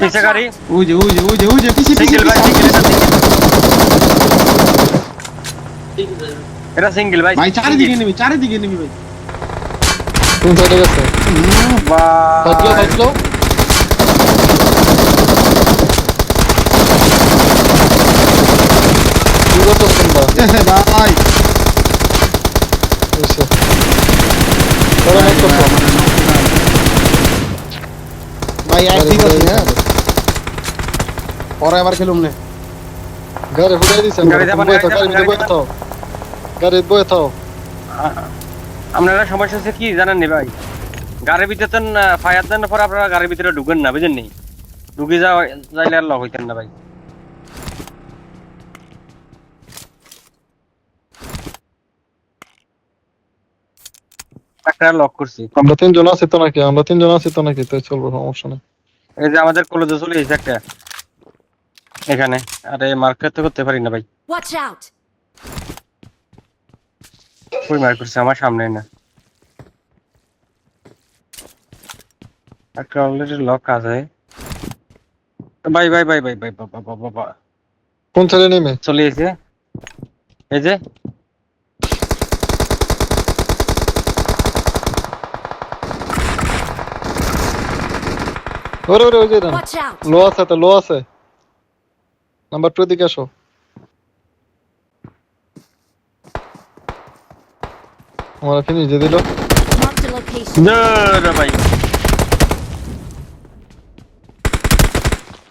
পিছে গাড়ি ওই যে ওই যে ওই যে ওই যে পিছে পিছে সিঙ্গেল ভাই পিছে। সিঙ্গেল এটা সিঙ্গেল ভাই ভাই চারিদিকে নেমি চারিদিকে নেমি ভাই কোন সাইডে গেছে ফাইটলো বাহ ফাইটলো কি করতেছেন বা ভাই এক ঠিক আছে। হ্যাঁ। পরে আবার খেলুম না। গাড়ি ফুটাই দিছেন গাড়ি যাবা বয়ে থাও গাড়ি গাড়ি আপনারা সমস্যা হচ্ছে কি জানেন নি ভাই? গাড়ির ভিতরে তো ফায়ার দেন পর আপনারা গাড়ির ভিতরে ঢুকেন না বুঝেন নি ঢুকে যাওয়া যাইলে আর লক হইতেন না ভাই। একটা লক করছি। আমরা তিনজন আছি তো নাকি? আমরা তিনজন আছি তো নাকি? তাই চলবে সমস্যা নেই। এই যে আমাদের কলেজে চলে এসেছে একটা এখানে আরে মার্কেট তো করতে পারি না ভাই Watch out! কই মার করছে আমার সামনে না একটা অলরেডি লক আছে ভাই ভাই ভাই ভাই ভাই বাবা বাবা কোন ছেলে নেমে চলে এসে এই যে ওরে ওরে ওই যে দেন লো আছে তো লো আছে। নাম্বার টু দিকে আসো। আমার ফিনিশ দিয়ে দিল। না. রে ভাই।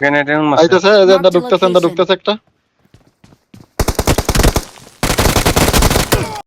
গ্রেনেড এমন মারছে আইতাছে এই যে Mark ঢুকতাছে location. ঢুকতেছে একটা।